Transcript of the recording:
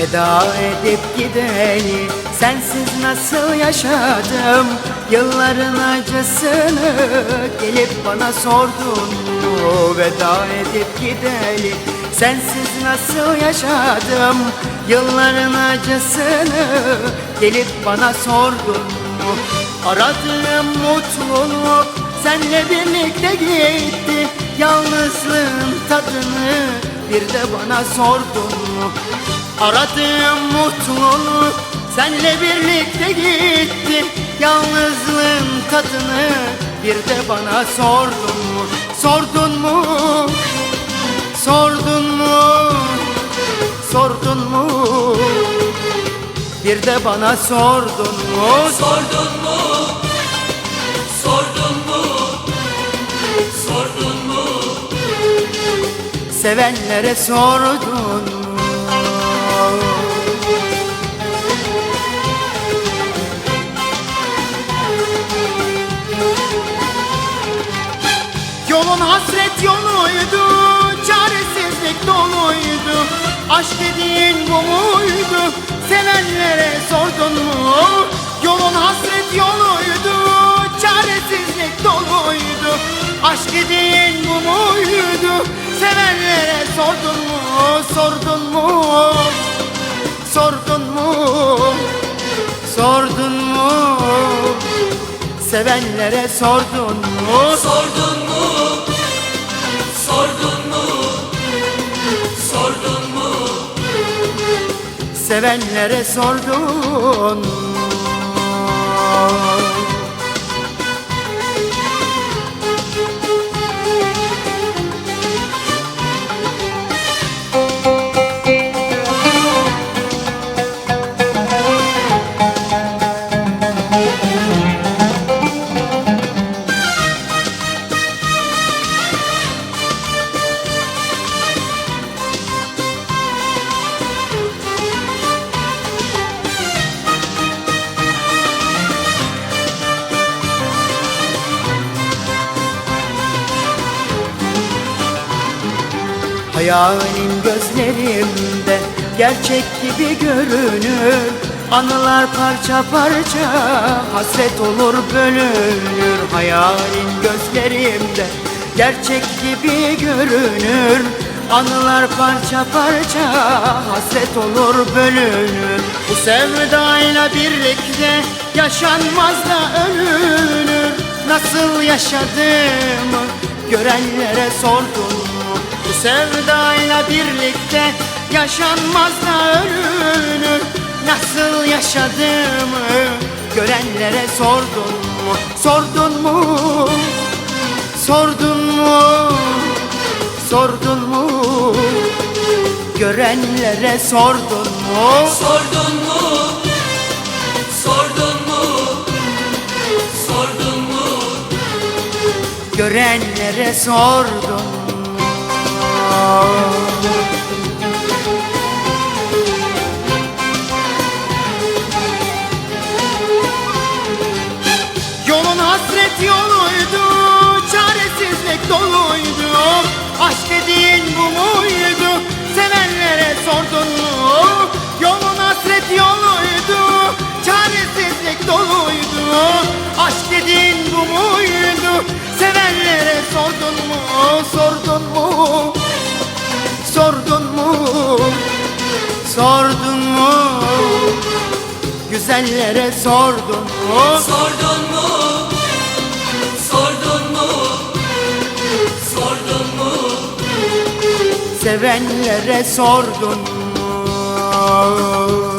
Veda edip gideli sensiz nasıl yaşadım? Yılların acısını gelip bana sordun mu? Veda edip gideli sensiz nasıl yaşadım? Yılların acısını gelip bana sordun mu? Aradığım mutluluk senle birlikte gitti. Yalnızlığın tadını bir de bana sordun Aradığım mutluluk senle birlikte gitti Yalnızlığın tadını bir de bana sordun mu Sordun mu? Sordun mu? Sordun mu? Bir de bana sordun mu? Sordun mu? Sordun mu? Sordun mu? Sevenlere sordun Aşk dediğin bu muydu, sevenlere sordun mu? Yolun hasret yoluydu, çaresizlik doluydu Aşk dediğin bu muydu, sevenlere sordun mu? Sordun mu? Sordun mu? Sordun mu? Sevenlere sordun mu? Sordun mu? Sordun mu? Sordun mu? Sevenlere sordun Hayalin gözlerimde gerçek gibi görünür. Anılar parça parça hasret olur bölünür. Hayalin gözlerimde gerçek gibi görünür. Anılar parça parça hasret olur bölünür. Bu sevdayla birlikte yaşanmaz da ölünür. Nasıl yaşadığımı görenlere sordun mu? Bu sevdayla birlikte yaşanmaz da ölünür Nasıl yaşadığımı görenlere sordun mu? Sordun mu? Sordun mu? Sordun mu? Görenlere sordun mu? Sordun mu? Sordun mu? Sordun mu? Görenlere sordun mu? Sordun mu? Sordun mu? Sordun mu? Sordun mu? Güzellere sordun mu? Sordun mu? Sordun mu? Sordun mu? Sevenlere sordun mu?